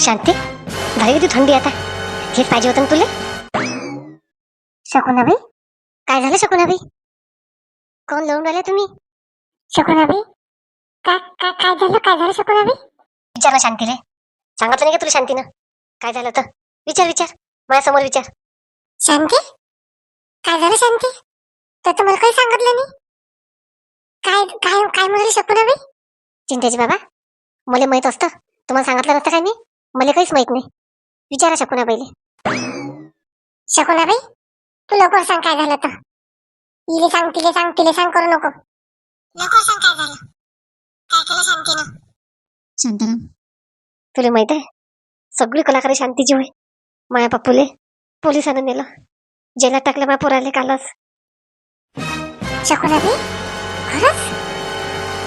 शांती झाली किती थंडी आता. हेच पाहिजे होतं ना तुले? शकुनाबाई काय झालं शकुनाबाई? कोण लावून राहिले तुम्ही? शकुनाबाई काय काय काय झालं काय झालं शकुनाबाई? विचार ना शांतीले. सांगितलं नाही का तुला शांतीनं? काय झालं तर विचार विचार. माझ्यासमोर विचार. शांती? काय झालं शांती? तर तुम्हाला काही सांगितलं नाही. काय काय काय म्हणाले शकुनाबाई? चिंतेची बाबा मला माहीत असतं. तुम्हाला सांगितलं नसतं काय मी? मला काहीच माहीत नाही. विचारा शकुनाबाईले शकुनाबाई तू लवकर सांग काय झालं तर. इले सांग तिले सांग तिले सांग करू नको. लवकर सांग काय झालं. काय केलं शांतीनं? शांताराम. तुला माहीत आहे सगळी कलाकारी शांतीची होय. माया पप्पूले पोलिसानं नेलं. जेलात टाकलं माझ्या पोराले कालच. शकुनाबाई खरंच?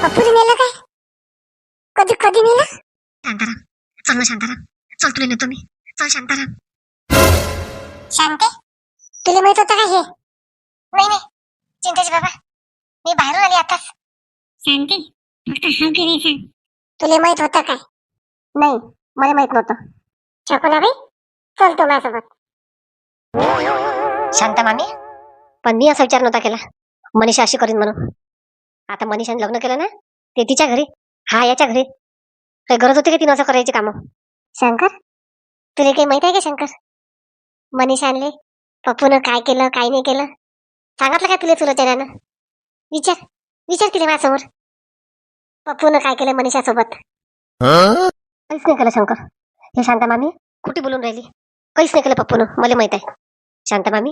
पप्पूने नेलं काय? कधी कधी नेलं? शांताराम. चल ना शांताराम चल तुला नेतो मी चल शांताराम शांते तुला माहीत होतं का हे? नाही नाही. चिंतेची बाबा मी बाहेरून आली आताच. शांती फक्त हा घरी सांग तुला माहीत होतं काय? नाही मला माहीत नव्हतं. शकुनाबाई चल तू माझ्यासोबत. शांत मामी. पण मी असा विचार नव्हता केला. मनीषा अशी करीन म्हणून. आता मनीषाने लग्न केलं ना ते तिच्या घरी हा याच्या घरी. काही गरज होती का तिनं असं करायची कामं? शंकर? तुला काही माहीत आहे का शंकर? मनीषा आणले पप्पूनं काय केलं काय नाही केलं? सांगितलं काय तुला सुरचनानं विचार विचार तिला माझ्यासमोर. पप्पूनं काय केलं मनीषा सोबत काहीच नाही केलं शंकर. हे शांता मामी कुठे बोलून राहिली. काहीच नाही केलं पप्पूनं मला माहीत आहे. शांता मामी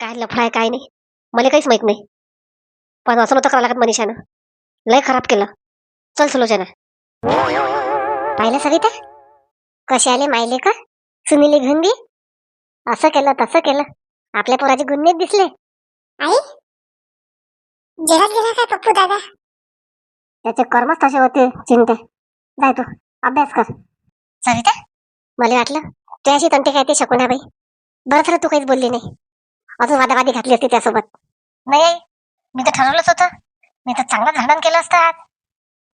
काय लफडा आहे काय नाही. मला काहीच माहीत नाही. पण असं नव्हतं करावं लागत मनीषानं. लय खराब केलं. चल सुलोचना पाहिलं सविता? कसे आले मायले का? सुनीले घेऊन दे असं केलं तसं केलं. आपल्या पोराचे गुन्हे दिसले. आई? जेलात गेला काय पप्पू दादा? त्याचे कर्मच तसे होते चिंते. जाय तू अभ्यास कर. सविता मला वाटलं ते अशी तंटे काय ते शकून बाई. बरं झालं तू काहीच बोलली नाही. अजून वादावादी घातली असती त्यासोबत. नाही आई, मी तर ठरवलंच होतं. मी तर चांगलं भांडण केलं असतं आज.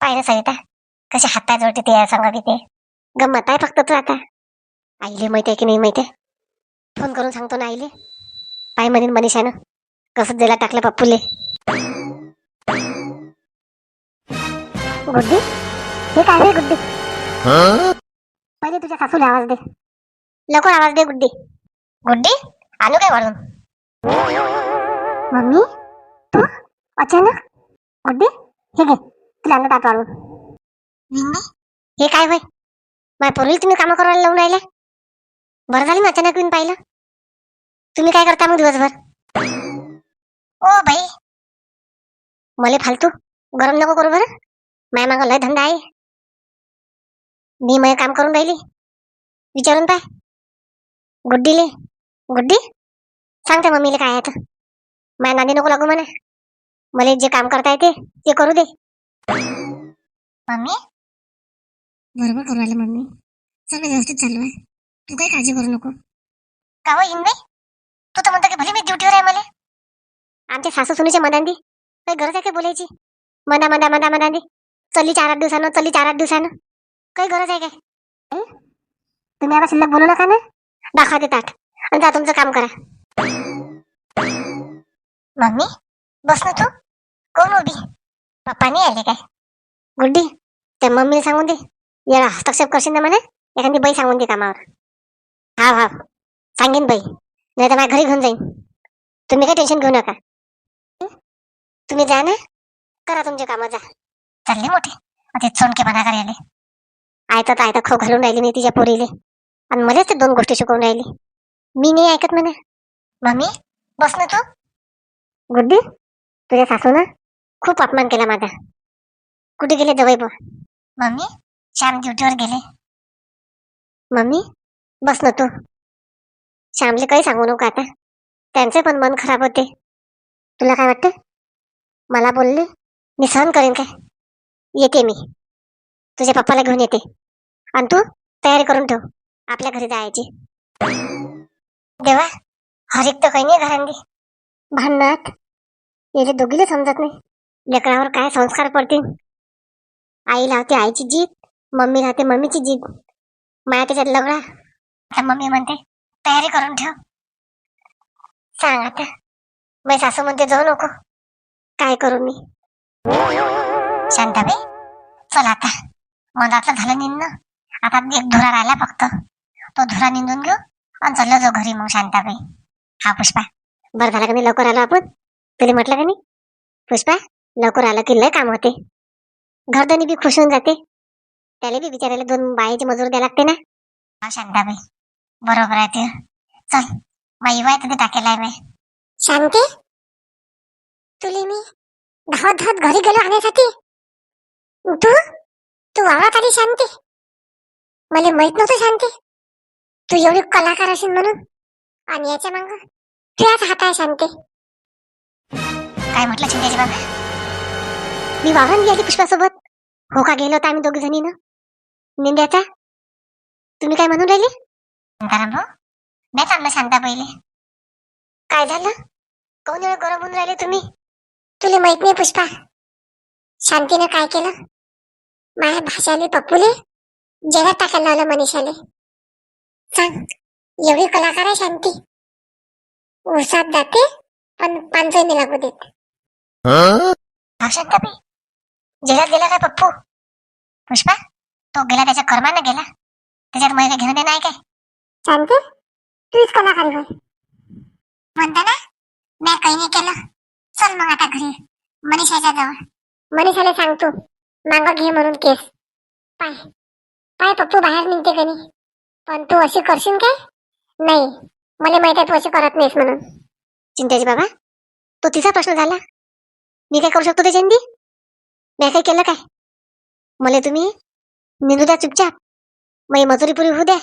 पाहिलं सविता. कसे हाताय जोडते ते सांगा की ते गंमत आहे फक्त तू आता. आईले माहिती आहे की नाही माहिती? आहे फोन करून सांगतो ना आईले. पाय म्हणेन मनीषानं. कसं दिला टाकलं पप्पूले. गुड्डी? हे काय रे गुड्डी? पहिले तुझ्या सासूला आवाज दे. लवकर आवाज दे गुड्डी. गुड्डी? आणू काय वाढून मम्मी? तू? अचानक? गुड्डी? हे घे. तुला आणलं ताट वाढून हे काय होय? माझ्या पूर्वी तुम्ही कामं करायला लावून राहिले बरं झालं मी अचानक येऊन पाहिलं. तुम्ही काय करता मग दिवसभर? O by. मले फालतू गरम नको करू बरं. माय मागं लय धंदा आहे. मी मग काम करून राहिली. विचारून पाय. गुड्डीले. गुड्डी? सांगते मम्मीले काय आहे तर माझ्या नांदी नको लागू म्हणा. मला जे काम करता येते ते करू दे. मम्मी? बरोबर करू राहिले मम्मी. सगळं व्यवस्थित चालू आहे. तू काही काळजी करू नको. का हो इंदे तू तर म्हणतो की भले मी ड्युटीवर आहे मला. आमच्या सासू सुनीच्या मनांदी काही गरज आहे का बोलायची? मना मना मना मनांदी चल्ली चार आठ दिवसानं चल्ली चार आठ दिवसानं. काही गरज आहे काय? तुम्ही आता शिल्लक बोलू नका ना? दाखवा ते ताट. आणि जा तुमचं काम करा. मम्मी बस ना तू. कोण उभी? पप्पा नाही आले काय? गुड्डी त्या मम्मीला सांगून दे. याला हस्तक्षेप करशील ना म्हणे? एखादी बाई सांगून दे कामावर. हा हा सांगेन बाई. नाही तर माझ्या घरी घेऊन जाईन. तुम्ही काही टेन्शन घेऊ नका. तुम्ही जा ना. करा तुमचे कामं जा. चालले मोठे. ते चोंडके बना करायले आयतं तर आयतं खाऊ घालून राहिली मी तिच्या पोरीले. आणि मलाच ते दोन गोष्टी शिकवून राहिली. मी नाही ऐकत म्हणा. मम्मी बस ना तू. गुड्डी तुझ्या सासूनं खूप अपमान केला माझा. कुठे गेले जवळ मम्मी श्याम ड्युटीवर गेले. मम्मी बस ना तू. श्यामले काही सांगू नको आता. त्यांचे पण मन खराब होते. तुला काय वाटतं? मला बोलले मी सहन करेन काय? येते मी. तुझ्या पप्पाला घेऊन येते. आणि तू तयारी करून ठेव. आपल्या घरी जायची. देवा हरिक तर काही नाही घरांनी. भांडणात. याले दोघीला समजत नाही. लेकरावर काय संस्कार पडतील? आई लावते आईची जीत. मम्मी राहते मम्मीची जीत माया त्याच्यात लवडा आता मम्मी म्हणते तयारी करून ठेव. सांग आता. मी सासू म्हणते जाऊ नको. काय करू मी? शांताबाई चल आता. मधातलं झालं निंदणं. आता एक धुरा राहिला फक्त. तो धुरा निंदून घेऊ आणि चाललो जाऊ घरी मग शांताबाई. हा पुष्पा. बरं झालं का नाही? लवकर आलो आपण? तुला म्हटलं का नाही? पुष्पा लवकर आलं की लय काम होते. घरधनी बी खुश होऊन जाते. त्याला बी बिचारायला दोन बायाची मजूर द्या लागते ना. हा शांताबाई. बरोबर आहे ते. चल माई वाय तिथे टाकेला आहे बाई. शांती? तुले मी धावत धावत घरी गेलो आणण्यासाठी तू तू वावरात आली शांती. मला माहीत नव्हतं शांती. तू एवढी कलाकार असेल म्हणून. आणि याच्या मांग तुझ्याच हात आहे शांती. काय म्हटलं चिंतेची बाबा? मी वावरात गेली पुष्पासोबत. हो का गेलो होता आम्ही दोघी जणीनं. निंद्याचा? तुम्ही काय म्हणून राहिले? शांताराम भाऊ मी चांगलं शांता पहिले. काय झालं? कोण एवढं गरम होऊन राहिले तुम्ही? तुला माहीत नाही पुष्पा. शांतीनं काय केलं? माझ्या भाषाले पप्पूले? जेवणात टाकायला लावलं मनीषाले. सांग एवढी कलाकार आहे शांती. उसात जाते पण पांचही नाही लागू देत. हा? शांताबाई जेलात गेला काय पप्पू? पुष्पा तो गेला त्याच्या कर्मानं गेला. त्याच्यात मला घेणं देणं आहे काय? शांती तूच कलाकार होय. म्हणता ना मी काही नाही केलं. चल मग आता घरी. मनीषाच्या जवळ. मनीषाला सांगतो मांग घे म्हणून केस. पाय. पाय पप्पू बाहेर निघते का नाही? पण तू अशी करशील काय? नाही. मला माहीत आहे तू अशी करत नाहीस म्हणून. चिंताजी बाबा तो तिचा प्रश्न झाला. मी काय करू शकतो त्याच्यानी मी काय केलं काय? मला तुम्ही? निंदू द्या चुपचाप. मग मजुरी पुरी होऊ द्या.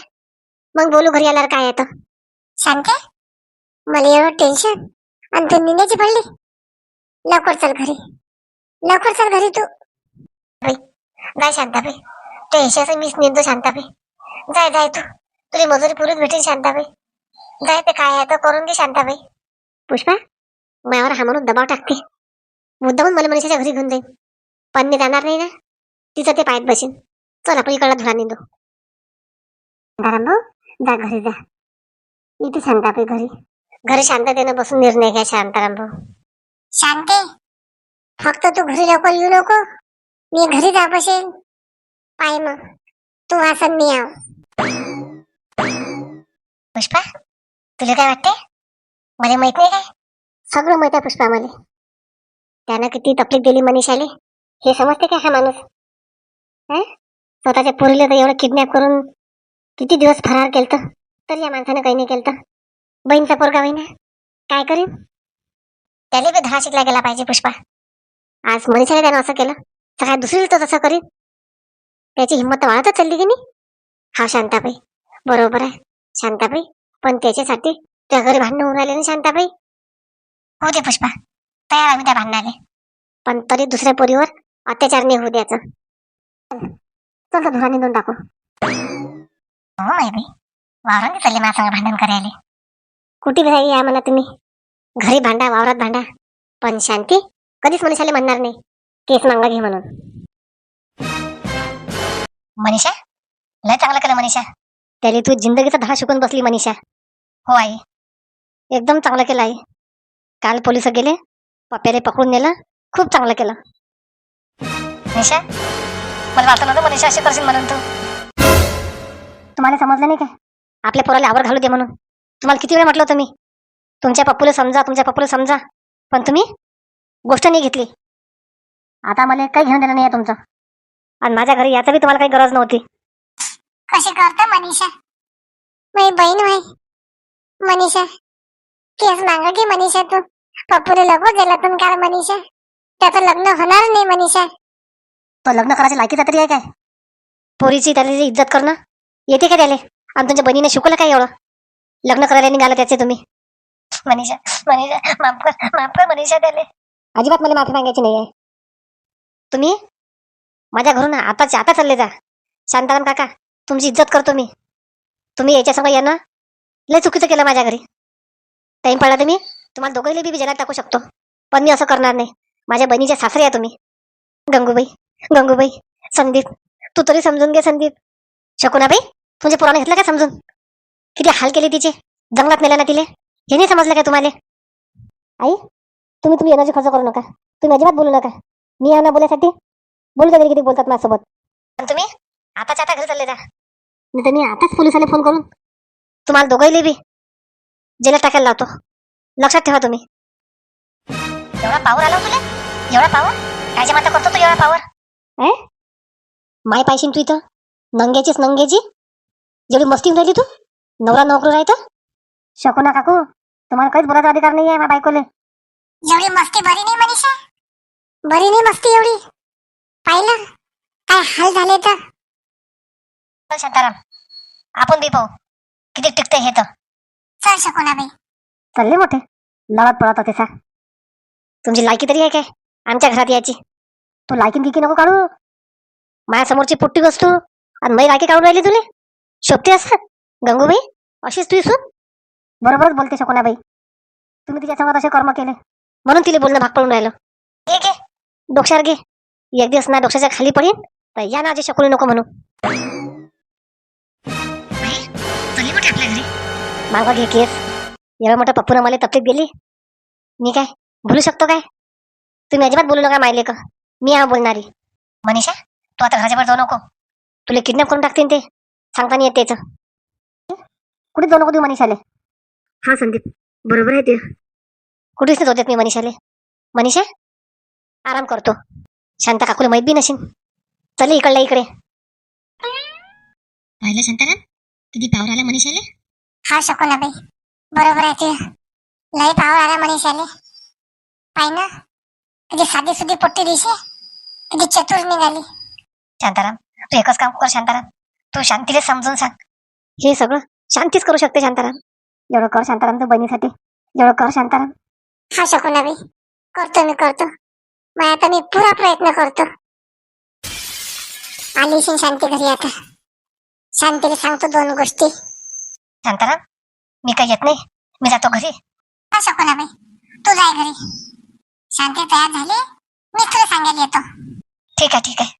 मग बोलू घरी आल्यावर काय येतं शांते मला एवढं टेन्शन आणि तू निंदाची पडली? लवकर चल घरी. लवकर चल घरी तू. बाई जाय शांताबाई. ते यशाचं मीच निंदू शांताबाई. जाय जाय तू. तुझी मजुरी पुरीच भेटेल शांताबाई. जाय ते काय आहे तर करून घे शांताबाई. पुष्पा मायावर हा म्हणून दबाव टाकते. मुद्दामून मला मनीषाच्या घरी घेऊन जाईन. पण मी जाणार नाही ना. तिचं ते पायात बसेन. चल आपण इकडला धुरा निंदू शांताराम भाऊ जा घरी जा. इथे शांताबाई घरी. घरी शांततेनं बसून निर्णय घ्या शांताराम भाऊ शांते फक्त तू घरी लवकर येऊ नको. मी घरी जा बसेल पाय मग. तू वासन मी आव. पुष्पा तुला काय वाटते मला माहीत नाही काय? सगळं माहीत आहे पुष्पा मला त्यानं किती तकलीफ दिली मनीषाले. हे समजते का हा माणूस? स्वतःच्या पोरीला तर एवढं किडनॅप करून किती दिवस फरार केलतं? तर या माणसानं काही नाही केलं बहीणचा पोरगा होईना. काय करीन? त्याला बी धडा शिकला गेला पाहिजे पुष्पा. आज मनीषाने त्यानं असं केलं. तर काय दुसरी तो तसं करीन. त्याची हिंमत वाढतच चालली की नाही? हा शांताबाई. बरोबर आहे. शांताबाई. पण त्याच्यासाठी त्या घरी भांडणं होऊन राहिले ना शांताबाई. हो दे पुष्पा. तयार आम्ही त्या भांडणाले. पण तरी दुसऱ्या पोरीवर अत्याचार नाही होऊ द्यायचं. चल तर धुरा निघून टाकू. हो माय बाई. वावरात चालले माझ्या भांडण करायला. कुठे घरी या म्हणा तुम्ही. घरी भांडा वावरात भांडा. पण शांती कधीच मनीषाला म्हणणार नाही. केस मांगा घे म्हणून. मनीषा? लय चांगलं केलं मनीषा. त्याने तू जिंदगीचा धडा शिकून बसली मनीषा. हो आई. एकदम चांगलं केलं आई. काल पोलीस गेले पप्प्याने पकडून नेलं खूप चांगलं केलं. मनीषा मला वाटलं नव्हतं मनीषा अशी करशील म्हणून तू. तुम्हाला समजलं नाही काय आपल्या पोराला आवर घालू दे म्हणून. तुम्हाला किती वेळ म्हटलं होतं मी? तुमच्या पप्पूला समजा तुमच्या पप्पूला समजा. पण तुम्ही गोष्ट नाही घेतली. आता मला काही घेणं देणं नाही आहे तुमचं. आणि माझ्या घरी याचा बी तुम्हाला काही गरज नव्हती. कशी करता मनीषा? माझी बहीण होय मनीषा केस मागा की मनीषा तू. पप्पूने लग्न गेला काल मनीषा. त्याचं लग्न होणार नाही मनीषा. पण लग्न करायची लायकीचा तरी आहे काय? पोरीची त्याला इज्जत करणं? येते का त्याला? आणि तुमच्या बहिणीने शिकवलं काय एवढं? लग्न करायला निघालं त्याचे तुम्ही? मनीषा मनीषा माफ कर माफ कर मनीषा त्याले. अजिबात मला माफी मागायची नाही आहे तुम्ही? माझ्या घरून आताच आता चालले जा. शांताराम काका तुमची इज्जत करतो मी. तुम्ही याच्या समोर येणं लय चुकीचं केलं माझ्या घरी. टाईम पडला तुम्ही. तुम्हाला दोघंही बी जगात टाकू शकतो. पण मी असं करणार नाही. माझ्या बहिणीच्या सासरे आहे तुम्ही. गंगूबाई. गंगूबाई संदीप तू तरी समजून घे संदीप. शकुनाबाई तुझे पुराण घेतलं का समजून? किती हाल केले तिचे? जंगलात नेल्या ना तिले? हे नाही समजलं का तुम्हाला? आई तुम्ही तुम्ही एनर्जी खर्च करू नका. तुम्ही अजिबात बोलू नका. मी यांना बोलायसाठी? बोलू का किती बोलतात माझ्यासोबत? पण तुम्ही? आताच आता घरी चालले जा. नाही तर मी आताच पोलिसाला फोन करून तुम्हाला दोघंही बी जेलात टाकायला लावतो. लक्षात ठेवा तुम्ही. एवढा पावर आला हो तुला? एवढा पावर कायच्या माता करतो तू एवढा पावर ए? माय पाहिशील तू इथं? नंग्याचीच नंग्याची? जेवढी मस्ती राहिली तू? नवरा नोकरी राहतं शकू ना काकू तुम्हाला काहीच बोलायचा अधिकार नाही आहे बायकोले. एवढी मस्ती बरी नाही मनीषा. बरी नाही मस्ती एवढी. पाहिलं? काय हाल झाले तर? चल शांताराम आपण बी पाहू. किती टिकते हे तर. चल शकुनाबाई चालले मोठे. लढत पडत होते सा. तुमची लायकी तरी आहे काय? आमच्या घरात यायची. तू लायकीन गिकी नको काढू. माझ्या समोरची पुट्टी वस्तू आणि मी लायकी काढून राहिली तुले. शोभते असं? गंगूबाई अशीच तू सून बरोबरच बोलते शकुनाबाई. तुम्ही तिच्या समोर असे कर्म केले. म्हणून तिला बोलणं भाग पडून राहिलं. घे घे. डोक्यावर घे. एक दिवस ना डोक्षाच्या खाली पडेल तर या ना जे शकुनी नको म्हणू. मागं घे केस. एवढं मोठं पप्पून मला तपलीत दिली मी काय बोलू शकतो काय? तुम्ही अजिबात बोलू नका मायले का मी हा बोलणारी. मनीषा तू आता घराच्या बाहेर जाऊ नको. तुला किडनॅप करून टाकतील ते. सांगता नाही येत त्याचं कुठे जाऊ नको तू मनीषाले? हा संदीप. बरोबर आहे ते. कुठेच नाही जाऊ देत मी मनीषाले. मनीषा आराम करतो. शांता काकूला माहीत बी नशीन. चल इकडल्या इकडे. पाहिलं शांताराम? किती पावर आला मनीषाले? हा शकुनाबाई बरोबर आहे ते. लय पावर आला मनीषाले. ना. किती साधी सुधी पोट्टी दिसे किती चतुर निघाली. शांताराम तू एकच काम कर शांताराम. तू शांतीला समजून सांग. हे सगळं शांतीच करू शकते शांताराम. एवढं कर शांताराम तू बहिणीसाठी. एवढं कर शांताराम. हा शकुनाबाई करतो मी करतो. मग आता मी पुरा प्रयत्न करतो. आली शिन शांती घरी आता. शांतीला सांगतो दोन गोष्टी. शांताराम मी काही येत नाही. मी जातो घरी. हा शकुनाबाई तू जाय घरी. शांती तयार झाली. मी तुला सांगायला येतो. ठीक आहे ठीक आहे.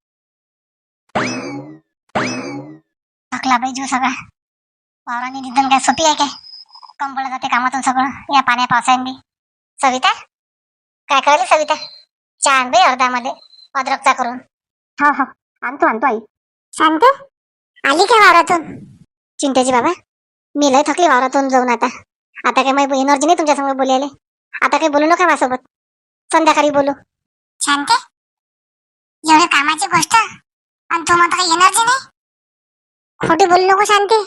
थकला बाई जीव सगळा. वावराने निधन काय सोपी आहे काय? कम पडलं जाते कामातून सगळं. या पाण्या पावसांनी सविता? काय कळली सविता? छान बाई अर्धामध्ये. अद्रकचा करून. हा हा. आणतो आणतो आई. शांत आली काय वावरातून? चिंतेची बाबा. मी लय थकली वावरातून जाऊन आता. आता काय माझी एनर्जी नाही तुमच्यासमोर बोलायला. आता काही बोलू नका माझ्यासोबत. संध्याकाळी बोलू. शांते एवढ्या कामाची गोष्ट? आणि तू म्हणतो काही एनर्जी नाही? खोटी बोलू नको शांती.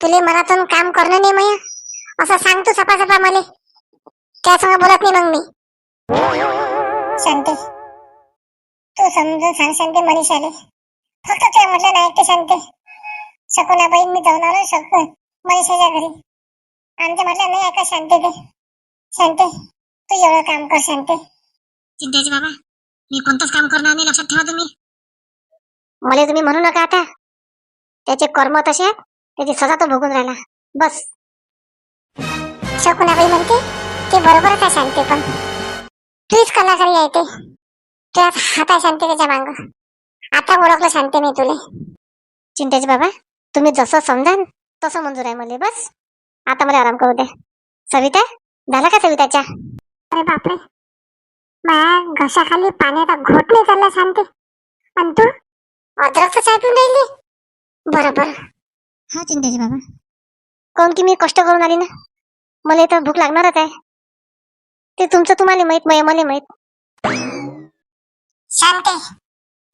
तुले मनातून काम करणं नाही मय. असं सांग तू सपा सपा मले. त्यासंग बोलत नाही मग मी. शांती. तू समजून सांग शांती मनीषाले. फक्त ते म्हटलं नाही ते शांती. शकुनाबाई मी जाऊन आलो शक मनीषाच्या घरी. आणि ते म्हटलं नाही ऐका शांती ते शांती तू एवढं काम कर शांती. चिंताजी बाबा. मी कोणतंच काम करणार नाही लक्षात ठेवा तुम्ही. मला तुम्ही म्हणू नका आता. त्याचे कर्म तसे त्याची सजा तो भोगून राहिला. बस. शकुनाबाई म्हणते ते बरोबरच आहे शांती पण तूच कलाकारी आहे ते. तुझ्यात हात आहे शांती त्याच्या मांग. आता ओळखलं शांती मी तुले. चिंतेची बाबा तुम्ही जसं समजाल तसं मंजूर आहे मला बस. आता मला आराम करू द्या सविता झाला का सविताच्या? अरे बापरे. माझ्या घशाखाली पाण्याचा घोट नाही चालला शांती आणि तू अद्रकचं चाय पिऊन राहिली. बरोबर हा चिंतेची बाबा. काऊन की मी कष्ट करून आली ना? मला तर भूक लागणारच आहे. ते तुमचं तुम्हाला माहीत नाही मला माहीत. शांती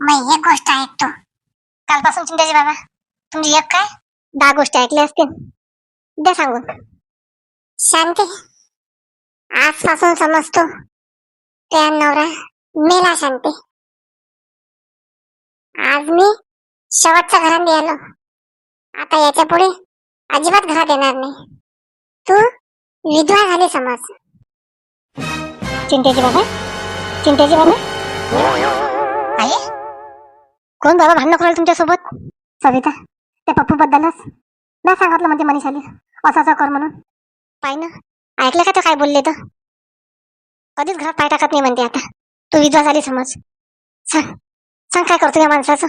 मग एक गोष्ट ऐकतो कालपासून चिंतेची बाबा तुमची एक काय? दहा गोष्टी ऐकल्या असतील. द्या सांगून. शांती आजपासून समजतो. त्या नवरा मेला शांती. आज मी शेवटचा घरात आलो आता याच्यापुढे अजिबात घरात येणार नाही. तू विधवा झाली समज. चिंतेची बाबा चिंतेची बाबा आई कोण बाबा भांडण करायला तुमच्यासोबत? सविता त्या पप्पू बद्दलच नाही सांगितलं म्हणजे मनीषाली. असं असं कर म्हणून. पाय ना ऐकलं का तर काय बोलले तर कधीच घरात पाय टाकत नाही म्हणते आता. तू विधवा झाली समज. सांग सांग काय करतो या माणसाचं?